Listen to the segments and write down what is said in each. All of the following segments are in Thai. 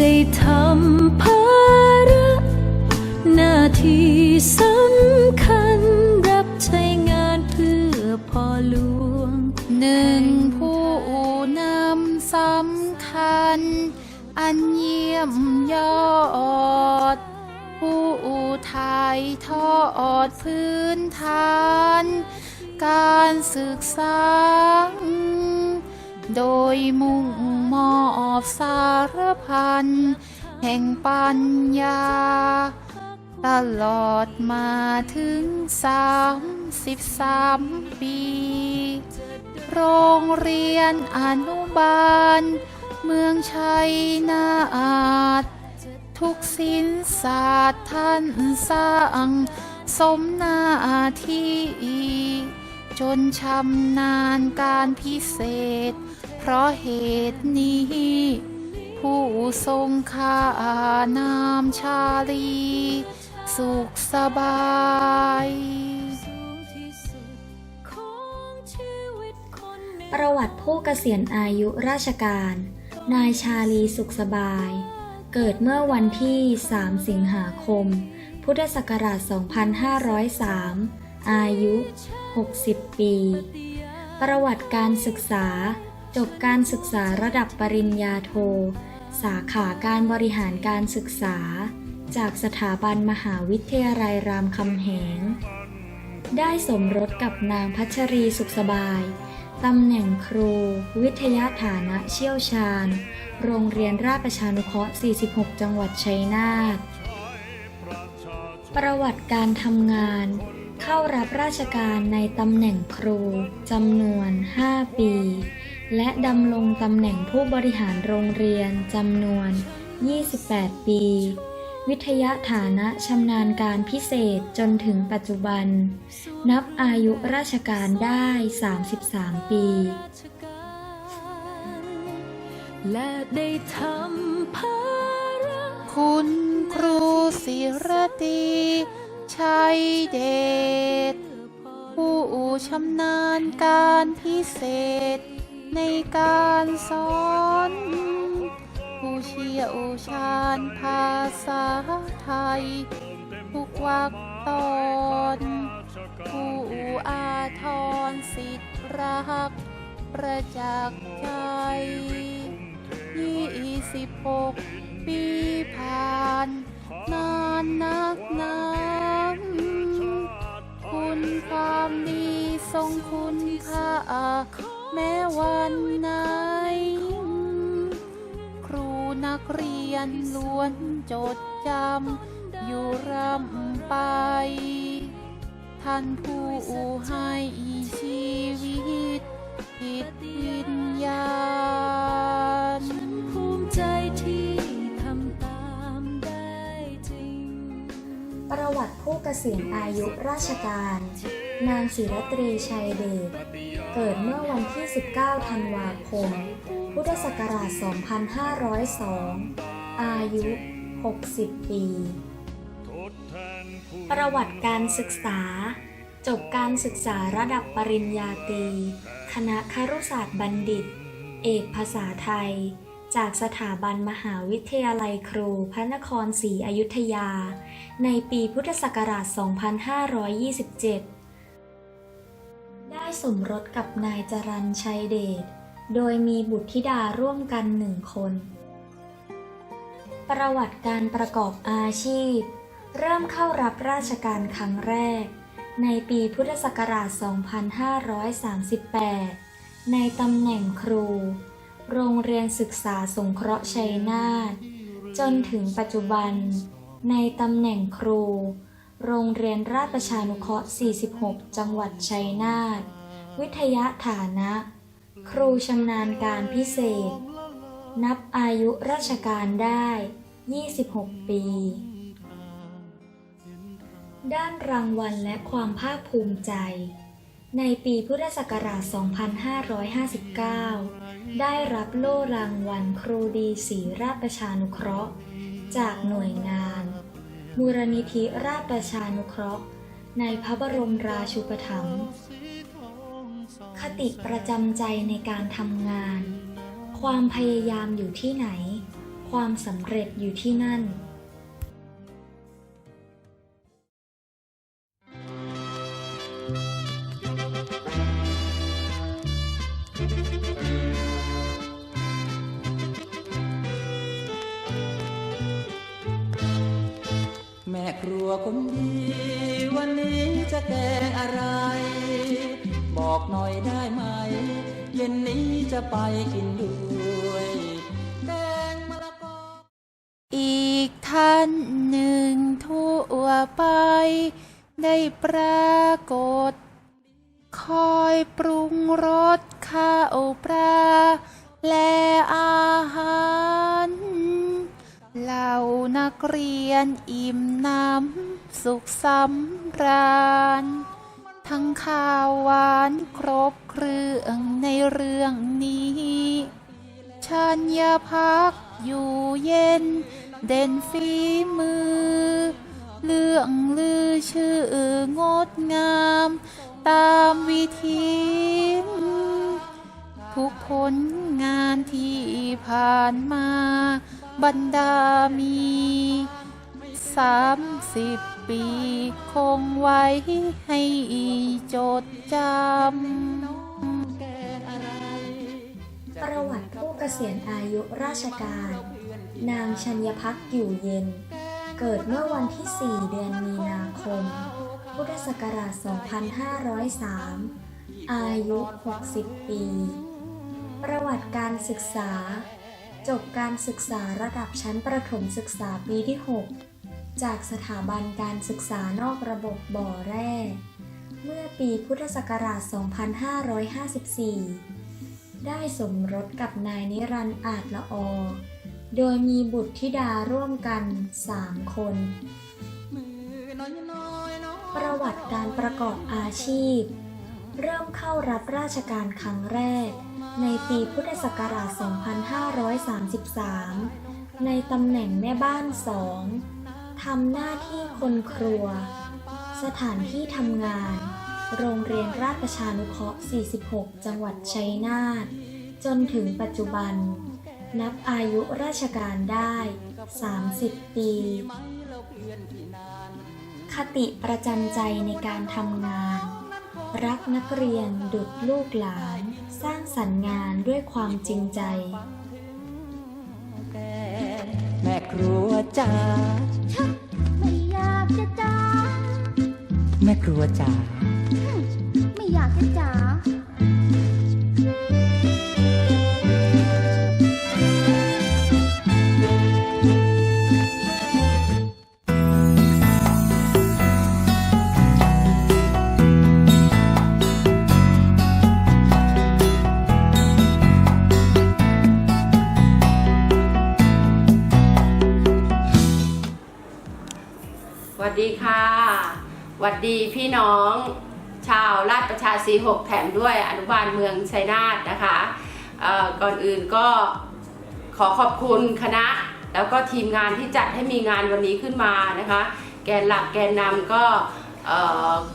ได้ทำภาระหน้าที่สำคัญรับใช้งานเพื่อพ่อหลวงหนึ่งผู้นำสำคัญ อันเยี่ยมยอด ผู้ถ่ายทอดพื้นฐาน การศึกษา โดยมุ่ง มอบสารพันแห่งปัญญา ตลอดมาถึงสามสิบสามปี โรงเรียนอนุบาล เมืองชัยนาททุกศิลศาสตร์ท่านสร้างสมนาที่จนชำนาญการพิเศษ ราะเหตุนี้ ผู้ทรงค่านามชาลี สุขสบายประวัติผู้เกษียณอายุราชการ นายชาลีสุขสบาย เกิดเมื่อวันที่ 3 สิงหาคม พุทธศักราช 2503 อายุ 60 ปี ประวัติการศึกษา จบการศึกษาระดับปริญญาโท สาขาการบริหารการศึกษา จากสถาบันมหาวิทยาลัยรามคำแหง ได้สมรสกับนางพัชรีสุขสบายตำแหน่งครู วิทยาฐานะเชี่ยวชาญ โรงเรียนราชประชานุเคราะห์ 46 จังหวัดชัยนาท ประวัติการทำงาน เข้ารับราชการในตำแหน่งครูจำนวน 5 ปี และดำรงตำแหน่งผู้บริหารโรงเรียนจำนวน 28 ปี วิทยาฐานะชำนาญการพิเศษจนถึงปัจจุบัน นับอายุราชการได้ 33 ปี และได้ทำภาระคุณครูศิรตีชัยเดชผู้ชำนาญการพิเศษ ในการสอน ผู้เชี่ยวชาญภาษาไทย ทุกวรรคตอน ผู้อาทรสิทธิ์รัก ประจักษ์ใจยี่สิบหกปีผ่าน นานนักหนาคุณความดีทรงคุณค่า แม้วันไหน ครูนักเรียนล้วนจดจำอยู่ร่ำไป ท่านผู้ให้ชีวิตจิตวิญญาณภูมิใจที่ทำตามได้จริง ประวัติผู้เกษียณอายุราชการ นางศิรตรีชัยเดช เกิดเมื่อวันที่ 19 ธันวาคม พุทธศักราช 2502 อายุ 60 ปี ประวัติการศึกษา จบการศึกษาระดับปริญญาตรี คณะครุศาสตร์บัณฑิต เอกภาษาไทย จากสถาบันมหาวิทยาลัยครูพระนครศรีอยุธยา ในปีพุทธศักราช 2527 ได้สมรสกับนายจรัญชัยเดช โดยมีบุตรธิดาร่วมกันหนึ่งคน ประวัติการประกอบอาชีพ เริ่มเข้ารับราชการครั้งแรก ในปีพุทธศักราช 2538 ในตำแหน่งครู โรงเรียนศึกษาสงเคราะห์ชัยนาทจนถึงปัจจุบัน ในตำแหน่งครู โรงเรียนราชประชานุเคราะห์ 46 จังหวัดชัยนาท วิทยาฐานะ ครูชำนาญการพิเศษ นับอายุราชการได้ 26 ปี ด้านรางวัลและความภาคภูมิใจ ในปีพุทธศักราช 2559 ได้รับโล่รางวัลครูดีศรีราชประชานุเคราะห์ จากหน่วยงาน มูลนิธิราชประชานุเคราะห์ ในพระบรมราชูปถัมภ์คติประจำใจในการทำงาน ความพยายามอยู่ที่ไหน ความสำเร็จอยู่ที่นั่น ครัวคนดี วันนี้จะแกงอะไร บอกหน่อยได้ไหม เย็นนี้จะไปกินด้วยแกงมะละกออีกท่านหนึ่งทั่วไป ได้ปรากฏ คอยปรุงรสข้าวปลาและอาหาร เหล่านักเรียนอิ่มน้ำสุขสำราญ ทั้งข้าวหวานครบเครื่องในเรื่องนี้ชัญญาพักอยู่เย็น เด่นฝีมือ เรื่องลือชื่องดงาม ตามวิธีทุกผลงานที่ผ่านมา บรรดามีสามสิบปีคงไว้ให้จดจำ ประวัติผู้เกษียณอายุราชการ นางชัญญพักอยู่เย็น เกิดเมื่อวันที่ 4 เดือนมีนาคม พุทธศักราช 2503 อายุ 60 ปี ประวัติการศึกษา จบการศึกษาระดับชั้นประถมศึกษาปีที่ 6 จากสถาบันการศึกษานอกระบบบ่อแร่ เมื่อปีพุทธศักราช 2554 ได้สมรสกับนายนิรันดร์อาจละออโดยมีบุตรธิดาร่วมกัน 3 คน ประวัติการประกอบอาชีพ เริ่มเข้ารับราชการครั้งแรก ในปีพุทธศักราช 2533 ในตำแหน่งแม่บ้านสองทำหน้าที่คนครัว สถานที่ทำงาน โรงเรียนราชประชานุเคราะห์ 46 จังหวัดชัยนาท จนถึงปัจจุบัน นับอายุราชการได้ 30 ปี คติประจำใจในการทำงาน รักนักเรียนดุดลูกหลาน สร้างสรรค์งานด้วยความจริงใจ แม่ครัวจ๋าไม่อยากจะจ๋าแม่ครัวจ๋าไม่อยากจะจ๋า วัสดีพี่น้อง ชาวราชประชาสีหกแถมด้วยอนุบาลเมืองชัยนาทนะคะก่อนอื่นก็ขอขอบคุณคณะแล้วก็ทีมงานที่จัดให้มีงานวันนี้ขึ้นมานะคะ แกนหลักแกนนำก็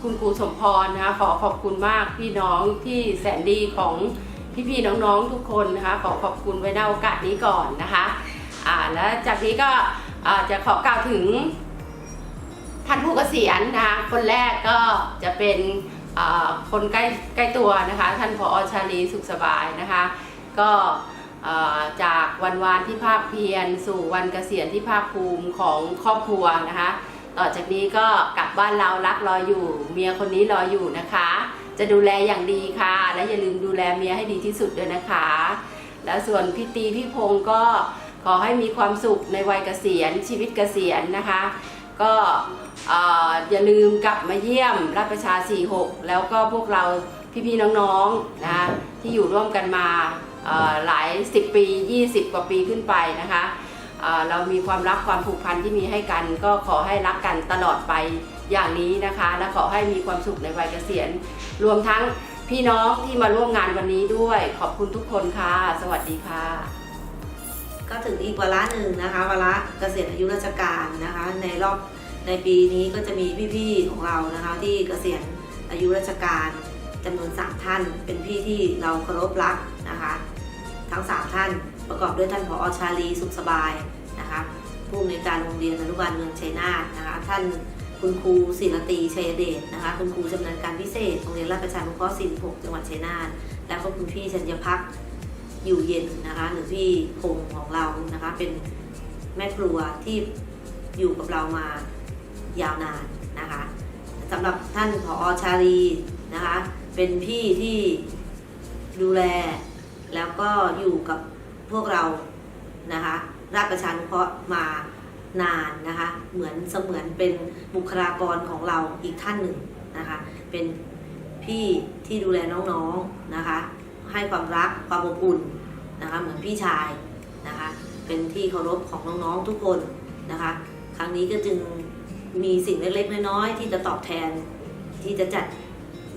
คุณครูสมพรนะคะขอขอบคุณมากพี่น้องที่แสนดีของพี่ๆน้องๆทุกคนนะคะขอขอบคุณไว้ในโอกาสนี้ก่อนนะคะแล้วจากนี้ก็จะขอกล่าวถึง ท่านผู้เกษียณนะคะคนแรกก็จะเป็นคนใกล้ใกล้ตัวนะคะ ท่านผออชาลีสุขสบายนะคะ ก็จากวันวานที่ภาคเพียร สู่วันเกษียณที่ภาคภูมิของครอบครัวนะคะ ต่อจากนี้ก็กลับบ้านเรารักรออยู่ เมียคนนี้รออยู่นะคะ จะดูแลอย่างดีค่ะ และอย่าลืมดูแลเมียให้ดีที่สุดด้วยนะคะ แล้วส่วนพี่ตีพี่พงก็ขอให้มีความสุขในวัยเกษียณชีวิตเกษียณนะคะ ก็อย่าลืมกลับมาเยี่ยมรับประชา 46 แล้วก็พวกเราพี่ๆน้องๆนะที่อยู่ร่วมกันมาหลาย 10 ปี 20 กว่าปีขึ้นไปนะคะเเรามีความรักความผูกพันที่มีให้กัน ก็ขอให้รักกันตลอดไปอย่างนี้นะคะ และขอให้มีความสุขในวัยเกษียณ รวมทั้งพี่น้องที่มาร่วมงานวันนี้ด้วย ขอบคุณทุกคนค่ะ สวัสดีค่ะ ก็ถึงอีกวาระหนึ่งนะคะวาระเกษียณอายุราชการนะคะ ในรอบในปีนี้ก็จะมีพี่ๆของเรานะคะที่เกษียณอายุราชการจำนวน 3 ท่าน เป็นพี่ที่เราเคารพรักนะคะทั้ง 3 ท่านประกอบด้วยท่านผอชาลีสุขสบายนะคะผู้อำนวยการโรงเรียนอนุบาลเมืองชัยนาทนะคะท่านคุณครูศิรตีชัยเดชนะคะคุณครูชำนาญการพิเศษโรงเรียนราชประชานุเคราะห์46จังหวัดชัยนาทแล้วก็คุณพี่ชัญพัก อยู่เย็นนะคะหรือพี่พงของเรานะคะ เป็นแม่ครัวที่อยู่กับเรามายาวนานนะคะสำหรับท่านผอชาลีนะคะ เป็นพี่ที่ดูแลแล้วก็อยู่กับพวกเรานะคะราชประชานุเคราะห์มานานนะคะ เหมือนเสมือนเป็นบุคลากรของเราอีกท่านหนึ่งนะคะ เป็นพี่ที่ดูแลน้องๆนะคะ ให้ความรักความอบอุ่นนะคะเหมือนพี่ชายนะคะเป็นที่เคารพของน้องๆทุกคนนะคะครั้งนี้ก็จึงมีสิ่งเล็กๆน้อยๆที่จะตอบแทนที่จะจัด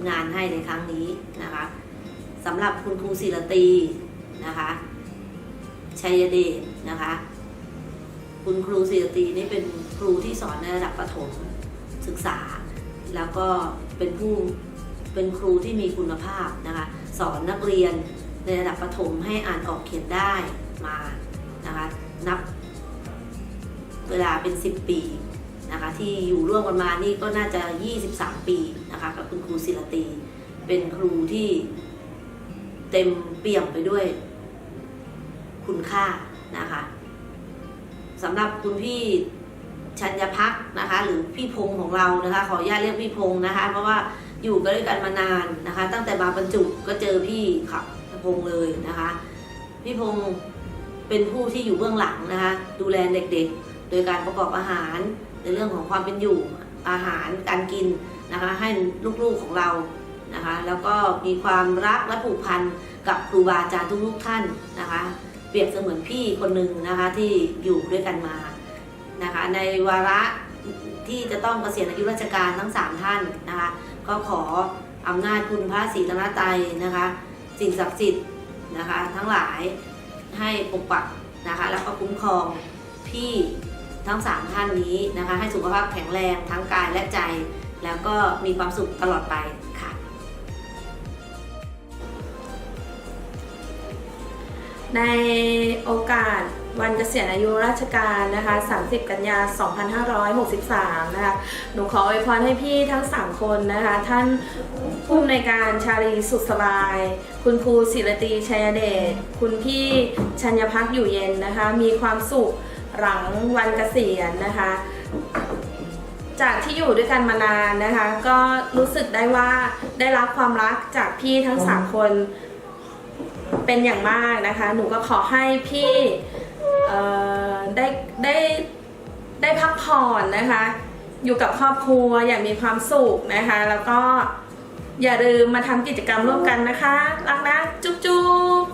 งานให้ในครั้งนี้นะคะสำหรับคุณครูศิรตีนะคะชัยเดชนะคะ คุณครูศิรตีนี่เป็นครูที่สอนในระดับประถมศึกษา แล้วก็เป็นผู้เป็นครูที่มีคุณภาพนะคะ สอนนักเรียนในระดับประถมให้อ่านออกเขียนได้มานะคะนับเวลาเป็น 10 ปีนะคะที่อยู่ร่วมกันมานี่ก็น่าจะ 23 ปีนะคะกับคุณครูศิลตีเป็นครูที่เต็มเปี่ยมไปด้วยคุณค่านะคะสำหรับคุณพี่ชัญญพักนะคะหรือพี่พงษ์ของเรานะคะขออนุญาตเรียกพี่พงษ์นะคะเพราะว่า อยู่กันด้วยกันมานานนะคะ ตั้งแต่มาบรรจุก็เจอพี่ขับพงษ์เลยนะคะ พี่พงษ์เป็นผู้ที่อยู่เบื้องหลังนะคะ ดูแลเด็กๆ โดยการประกอบอาหารในเรื่องของความเป็นอยู่อาหารการกินนะคะ ให้ลูกๆของเรานะคะ แล้วก็มีความรักและผูกพันกับครูบาอาจารย์ทุกๆท่านนะคะ เปรียบเสมือนพี่คนหนึ่งนะคะที่อยู่ด้วยกันมานะคะ ในวาระที่จะต้องเกษียณอายุราชการทั้ง 3 ท่านนะคะ ก็ขออำนาจคุณพระศรีรัตนตรัยนะคะ สิ่งศักดิ์สิทธิ์นะคะ ทั้งหลายให้ปกปักนะคะ แล้วก็คุ้มครองพี่ทั้ง 3 ท่านนี้นะคะ ให้สุขภาพแข็งแรงทั้งกายและใจ แล้วก็มีความสุขตลอดไปค่ะ ในโอกาส วันเกษียณอายุราชการนะคะ 30 กันยา 2563 นะคะ หนูขออวยพรให้พี่ทั้ง 3 คนนะคะ ท่านผู้อำนวยการชาลีสุขสบาย คุณครูศิรตีชัยเดช คุณพี่ชัญพักอยู่เย็นนะคะ มีความสุขหลังวันเกษียณนะคะ จากที่อยู่ด้วยกันมานานนะคะ ก็รู้สึกได้ว่าได้รับความรักจากพี่ทั้ง3คนเป็นอย่างมากนะคะ หนูก็ขอให้พี่ ได้ได้ได้พักผ่อนนะคะ อยู่กับครอบครัวอย่างมีความสุขนะคะ แล้วก็อย่าลืมมาทำกิจกรรมร่วมกันนะคะ รักนะ จุ๊บจุ๊บ